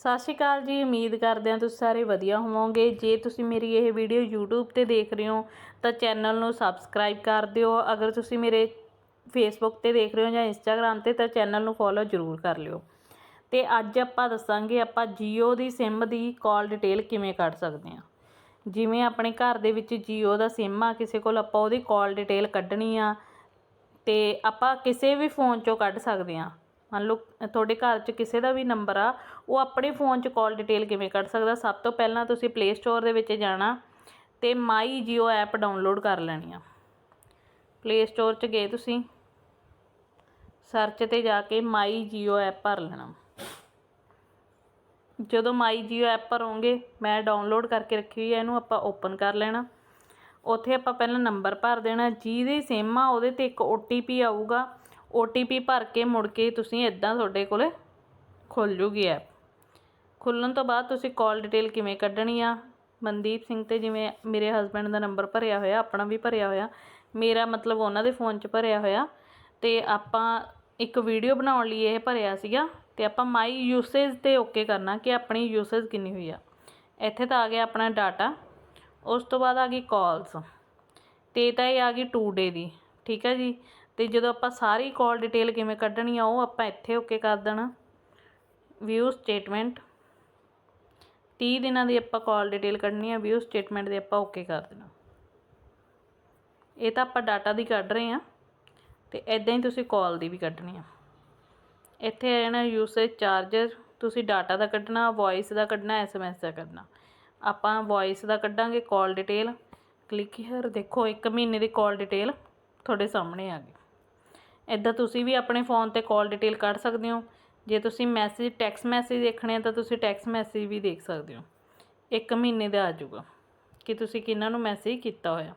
ਸਤਿ ਸ਼੍ਰੀ ਅਕਾਲ ਜੀ, ਉਮੀਦ ਕਰਦੇ ਹਾਂ ਤੁਸੀਂ ਸਾਰੇ ਵਧੀਆ ਹੋਵੋਗੇ। ਜੇ ਤੁਸੀਂ ਮੇਰੀ ਇਹ ਵੀਡੀਓ YouTube ਤੇ ਦੇਖ ਰਹੇ ਹੋ, ਤਾਂ ਚੈਨਲ ਨੂੰ ਸਬਸਕ੍ਰਾਈਬ ਕਰ ਦਿਓ। ਅਗਰ ਤੁਸੀਂ ਮੇਰੇ Facebook ਤੇ ਦੇਖ ਰਹੇ ਹੋ ਜਾਂ Instagram ਤੇ, ਤਾਂ ਚੈਨਲ ਨੂੰ ਫੋਲੋ ਜ਼ਰੂਰ ਕਰ ਲਿਓ। ਤੇ ਅੱਜ ਆਪਾਂ ਦੱਸਾਂਗੇ, ਆਪਾਂ Jio ਦੀ SIM ਦੀ ਕਾਲ ਡਿਟੇਲ ਕਿਵੇਂ ਕੱਢ ਸਕਦੇ ਹਾਂ। ਜਿਵੇਂ ਆਪਣੇ ਘਰ ਦੇ ਵਿੱਚ Jio ਦਾ SIM ਆ, ਕਿਸੇ ਕੋਲ ਆਪਾਂ ਉਹਦੀ ਕਾਲ ਡਿਟੇਲ ਕੱਢਣੀ ਆ, ਤੇ ਆਪਾਂ ਕਿਸੇ ਵੀ ਫੋਨ 'ਚੋਂ ਕੱਢ ਸਕਦੇ ਹਾਂ। ਮੰਨ ਲਓ ਤੁਹਾਡੇ ਘਰ 'ਚ ਕਿਸੇ ਦਾ ਵੀ ਨੰਬਰ ਆ, ਉਹ ਆਪਣੇ ਫੋਨ 'ਚ ਕਾਲ ਡਿਟੇਲ ਕਿਵੇਂ ਕੱਢ ਸਕਦਾ? ਸਭ ਤੋਂ ਪਹਿਲਾਂ ਤੁਸੀਂ ਪਲੇ ਸਟੋਰ ਦੇ ਵਿੱਚ ਜਾਣਾ ਅਤੇ ਮਾਈ ਜੀਓ ਐਪ ਡਾਊਨਲੋਡ ਕਰ ਲੈਣੀ ਆ। ਪਲੇ ਸਟੋਰ 'ਚ ਗਏ ਤੁਸੀਂ ਸਰਚ ਤੇ ਜਾ ਕੇ ਮਾਈ ਜੀਓ ਐਪ ਭਰ ਲੈਣਾ। ਜਦੋਂ ਮਾਈ ਜੀਓ ਐਪ ਭਰੋਗੇ, ਮੈਂ ਡਾਊਨਲੋਡ ਕਰਕੇ ਰੱਖੀ ਹੋਈ ਹੈ ਇਹਨੂੰ ਆਪਾਂ ਓਪਨ ਕਰ ਲੈਣਾ। ਉੱਥੇ ਆਪਾਂ ਪਹਿਲਾਂ ਨੰਬਰ ਭਰ ਦੇਣਾ, ਜਿਹਦੇ ਸਿਮ ਆ, ਉਹਦੇ ਤੇ ਇੱਕ OTP ਆਊਗਾ। ਓ ਟੀ ਪੀ ਭਰ ਕੇ ਮੁੜ ਕੇ ਤੁਸੀਂ ਇੱਦਾਂ ਤੁਹਾਡੇ ਕੋਲ ਖੁੱਲ ਜੂਗੀ ਐਪ। ਖੁੱਲ੍ਹਣ ਤੋਂ ਬਾਅਦ ਤੁਸੀਂ ਕਾਲ ਡਿਟੇਲ ਕਿਵੇਂ ਕੱਢਣੀ ਆ? ਮਨਦੀਪ ਸਿੰਘ ਅਤੇ ਜਿਵੇਂ ਮੇਰੇ ਹਸਬੈਂਡ ਦਾ ਨੰਬਰ ਭਰਿਆ ਹੋਇਆ, ਆਪਣਾ ਵੀ ਭਰਿਆ ਹੋਇਆ, ਮੇਰਾ ਮਤਲਬ ਉਹਨਾਂ ਦੇ ਫੋਨ 'ਚ ਭਰਿਆ ਹੋਇਆ ਅਤੇ ਆਪਾਂ ਇੱਕ ਵੀਡੀਓ ਬਣਾਉਣ ਲਈ ਇਹ ਭਰਿਆ ਸੀਗਾ ਅਤੇ ਆਪਾਂ ਮਾਈ ਯੂਸੇਜ ਤੇ ਓਕੇ ਕਰਨਾ ਕਿ ਆਪਣੀ ਯੂਸੇਜ ਕਿੰਨੀ ਹੋਈ ਆ। ਇੱਥੇ ਤਾਂ ਆ ਗਿਆ ਆਪਣਾ ਡਾਟਾ, ਉਸ ਤੋਂ ਬਾਅਦ ਆ ਗਈ ਕਾਲਸ ਅਤੇ ਤਾਂ ਇਹ ਆ ਗਈ 2 ਡੇ ਦੀ, ਠੀਕ ਹੈ ਜੀ? ਅਤੇ ਜਦੋਂ ਆਪਾਂ ਸਾਰੀ ਕੋਲ ਡਿਟੇਲ ਕਿਵੇਂ ਕੱਢਣੀ ਆ, ਉਹ ਆਪਾਂ ਇੱਥੇ ਓਕੇ ਕਰ ਦੇਣਾ। ਵਿਊ ਸਟੇਟਮੈਂਟ 30 ਦਿਨਾਂ ਦੀ ਆਪਾਂ ਕਾਲ ਡਿਟੇਲ ਕੱਢਣੀ ਆ ਵਿਊ ਸਟੇਟਮੈਂਟ ਦੇ ਆਪਾਂ ਓਕੇ ਕਰ ਦੇਣਾ। ਇਹ ਤਾਂ ਆਪਾਂ ਡਾਟਾ ਦੀ ਕੱਢ ਰਹੇ ਆ, ਤੇ ਇਦਾਂ ਹੀ ਤੁਸੀਂ ਕਾਲ ਦੀ ਵੀ ਕੱਢਣੀ ਆ। ਇੱਥੇ ਆ ਜਾਣਾ ਯੂਸੇਜ ਚਾਰਜਰ ਤੁਸੀਂ ਡਾਟਾ ਦਾ ਕੱਢਣਾ ਵੌਇਸ ਦਾ ਕੱਢਣਾ ਐਸਐਮਐਸ ਦਾ ਕੱਢਣਾ। ਆਪਾਂ ਵੌਇਸ ਦਾ ਕੱਢਾਂਗੇ ਕਾਲ ਡਿਟੇਲ ਕਲਿੱਕ ਹੀਅਰ ਦੇਖੋ 1 ਮਹੀਨੇ ਦੀ ਕਾਲ ਡਿਟੇਲ ਤੁਹਾਡੇ ਸਾਹਮਣੇ ਆ ਗਈ। ਇੱਦਾਂ ਤੁਸੀਂ ਵੀ ਆਪਣੇ ਫੋਨ ਤੇ ਕਾਲ ਡਿਟੇਲ ਕੱਢ ਸਕਦੇ ਹੋ। ਜੇ ਤੁਸੀਂ ਮੈਸੇਜ ਟੈਕਸਟ ਮੈਸੇਜ ਦੇਖਣੇ ਆ ਤਾਂ ਤੁਸੀਂ ਟੈਕਸਟ ਮੈਸੇਜ ਵੀ ਦੇਖ ਸਕਦੇ ਹੋ। ਇੱਕ ਮਹੀਨੇ ਦਾ ਆ ਜਾਊਗਾ ਕਿ ਤੁਸੀਂ ਕਿਹਨਾਂ ਨੂੰ ਮੈਸੇਜ ਕੀਤਾ ਹੋਇਆ।